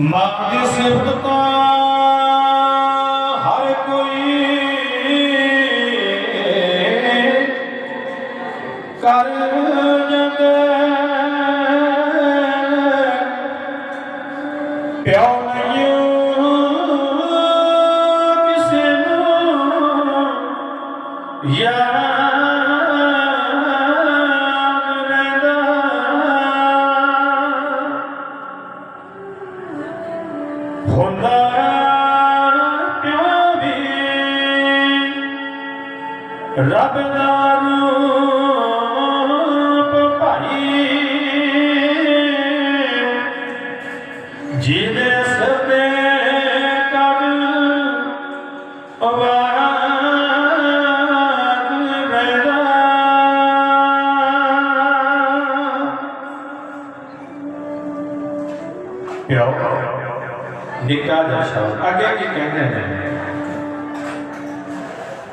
ਮਾਂ ਦੀ ਸਿਫਤ ਤਾਂ ਹਰ ਕੋਈ ਕਰ ਜਾਂਦਾ ਪਿਓ ਨਹੀਂ ਕਿਸੇ ਨੂੰ ਯਾਦ ਹੁੰਦਾ ਪਿਓ ਵੀ ਰੱਬ ਦਾ ਰੂਪ ਭਾਈ ਜਿਹਦੇ ਸਤੇ ਕਰ ਆਵਾਜ਼ ਰਹਿੰਦਾ ਪਿਓ ਨਿੱਕਾ ਜਿਹਾ ਸ਼ਬਦ। ਅੱਗੇ ਕੀ ਕਹਿੰਦੇ ਨੇ।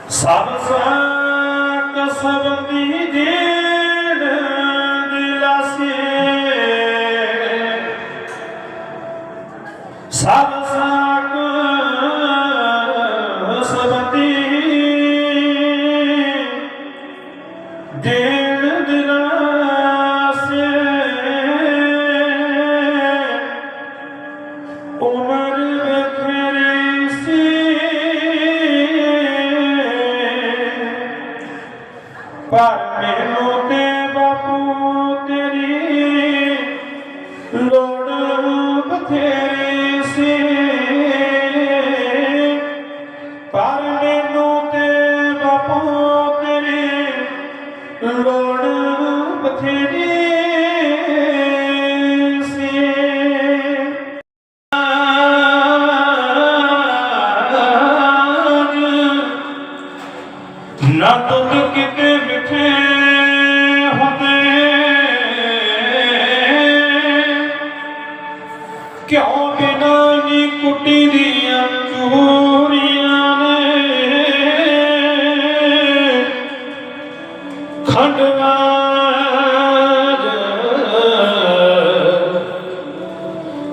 ਸਭ ਸਾਕ ਸਬਦੀ ਦੇਣ ਦਿਲਾਸੇ। ਸਭ ਸਾਕ ਸਬਦੀ ਦੇਣ ਦਿਲਾਸੇ ਪਰ ਮੈਨੂੰ ਤੇ ਬਾਪੂ ਤੇਰੀ ਲੋੜ ਬਥੇਰੀ ਸੀ। ਪਰ ਮੈਨੂੰ ਤੇ ਬਾਪੂ ਤੇਰੀ ਲੋੜ ਬਥੇਰੀ ਨਾ ਦੁੱਧ ਕਿਤੇ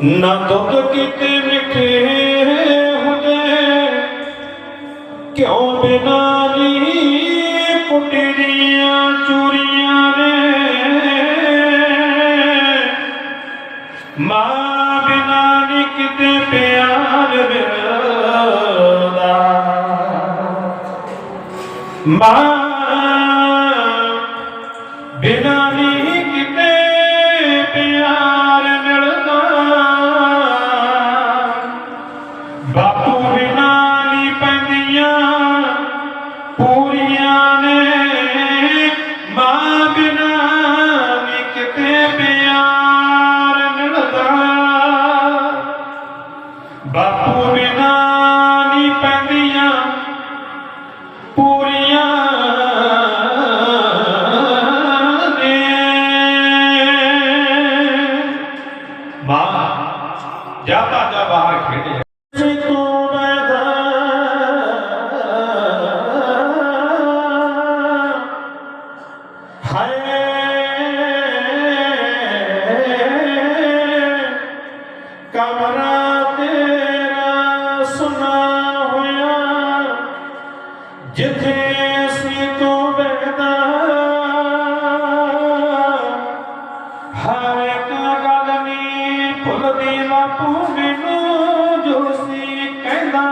ਖੰਡਵਾਜ ਨਾ ਦੁੱਧ ਕਿਤੇ ਮਿੱਠੇ ਹੁੰਦੇ ਕਿਉਂ ਬਿਨਾ ਨੀ ਕੁੱਟੀ ਦੀਆਂ ਚੂਰੀਆਂ ਨੇ ਮਾਂ ਬਿਨਾ ਨੀ ਜਿੱਥੇ ਸੀ ਤੂੰ ਬੈਠਦਾ ਹਰ ਇੱਕ ਗੱਲ ਨੀ ਭੁੱਲਦੀ ਬਾਪੂ ਮੈਨੂੰ ਜੋ ਸੀ ਕਹਿੰਦਾ।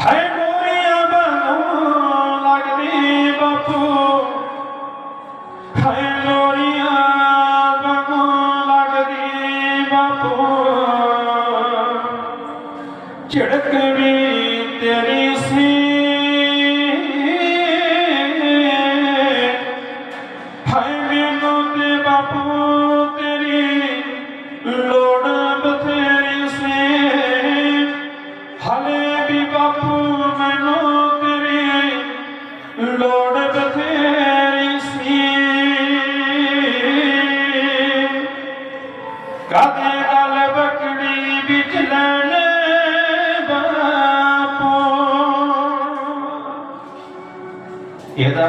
ਹੈ ਮੋਰੀਆਂ ਬਾਨੂੰ ਲੱਗਦੀ ਬਾਪੂ। ਹੈ ਮੋਰੀਆਂ ਬਾਨੂੰ ਲੱਗਦੀ ਬਾਪੂ। ਝੜਕ ਵੀ ਤੇ ਬਾਪੂ ਤੇਰੀ ਲੋੜ ਬਥੇਰੀ ਸੇ। ਹਲੇ ਵੀ ਬਾਪੂ ਮੈਨੂੰ ਤੇਰੀ ਲੋੜ ਬਥੇਰੀ ਸੇ। ਕਦੇ ਗੱਲ ਵਕੜੀ ਵਿੱਚ ਲੈਣ ਬਾਪੂ? ਇਹਦਾ